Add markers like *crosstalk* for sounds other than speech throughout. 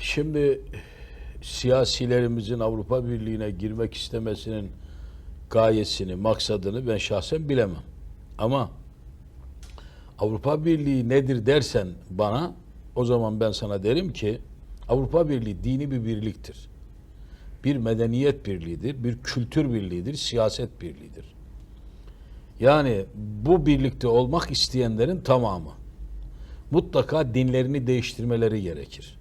Şimdi siyasilerimizin Avrupa Birliği'ne girmek istemesinin gayesini, maksadını ben şahsen bilemem. Ama Avrupa Birliği nedir dersen bana o zaman ben sana derim ki Avrupa Birliği dini bir birliktir. Bir medeniyet birliğidir, bir kültür birliğidir, siyaset birliğidir. Yani bu birlikte olmak isteyenlerin tamamı mutlaka dinlerini değiştirmeleri gerekir.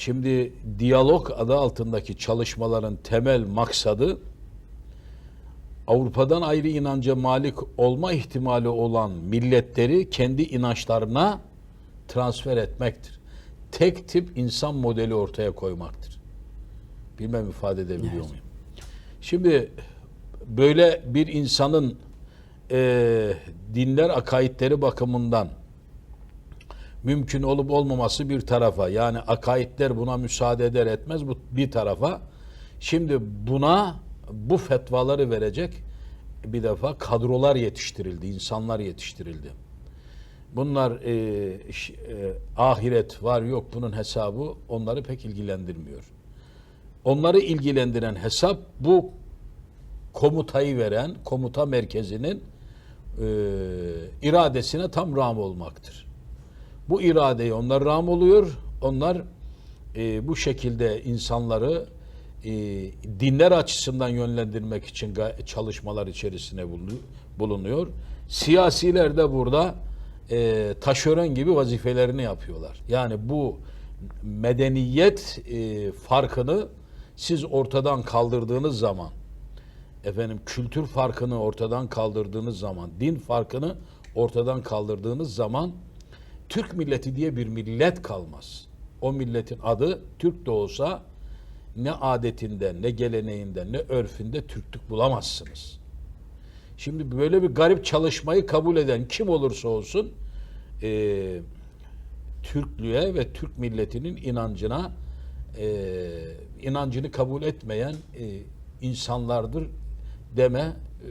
Şimdi diyalog adı altındaki çalışmaların temel maksadı Avrupa'dan ayrı inanca malik olma ihtimali olan milletleri kendi inançlarına transfer etmektir. Tek tip insan modeli ortaya koymaktır. Bilmem ifade edebiliyor Evet. muyum? Şimdi böyle bir insanın eee, dinler akaidleri bakımından mümkün olup olmaması bir tarafa yani akaidler buna müsaade eder etmez bu bir tarafa. Şimdi buna bu fetvaları verecek bir defa kadrolar yetiştirildi, insanlar yetiştirildi. Bunlar e, e, ahiret var yok bunun hesabı onları pek ilgilendirmiyor. Onları ilgilendiren hesap bu komutayı veren komuta merkezinin e, iradesine tam ram olmaktır. Bu iradeye onlar ram oluyor. Onlar e, bu şekilde insanları e, dinler açısından yönlendirmek için çalışmalar içerisine bulu- bulunuyor. Siyasiler de burada e, taşeron gibi vazifelerini yapıyorlar. Yani bu medeniyet e, farkını siz ortadan kaldırdığınız zaman efendim kültür farkını ortadan kaldırdığınız zaman, din farkını ortadan kaldırdığınız zaman Türk milleti diye bir millet kalmaz. O milletin adı Türk de olsa ne adetinde, ne geleneğinde, ne örfünde Türklük bulamazsınız. Şimdi böyle bir garip çalışmayı kabul eden kim olursa olsun eee Türklüğe ve Türk milletinin inancına eee, inancını kabul etmeyen eee, insanlardır deme eee,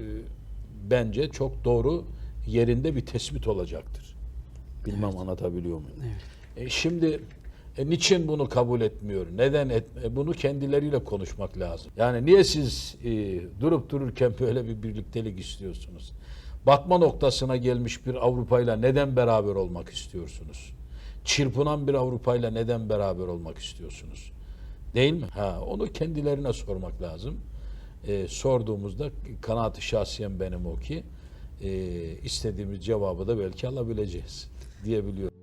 bence çok doğru yerinde bir tespit olacaktır. Bilmem anlatabiliyor muyum? Evet. E, şimdi e, niçin bunu kabul etmiyor? Neden et, e, bunu kendileriyle konuşmak lazım. Yani niye siz e, durup dururken *laughs* böyle bir birliktelik istiyorsunuz? Batma noktasına gelmiş bir Avrupa'yla neden beraber olmak istiyorsunuz? Çırpınan bir Avrupa'yla neden beraber olmak istiyorsunuz? Değil mi? Ha, onu kendilerine sormak lazım. E, sorduğumuzda kanaat-ı şahsiyen benim o ki e, istediğimiz cevabı da belki alabileceğiz diyebiliyorum.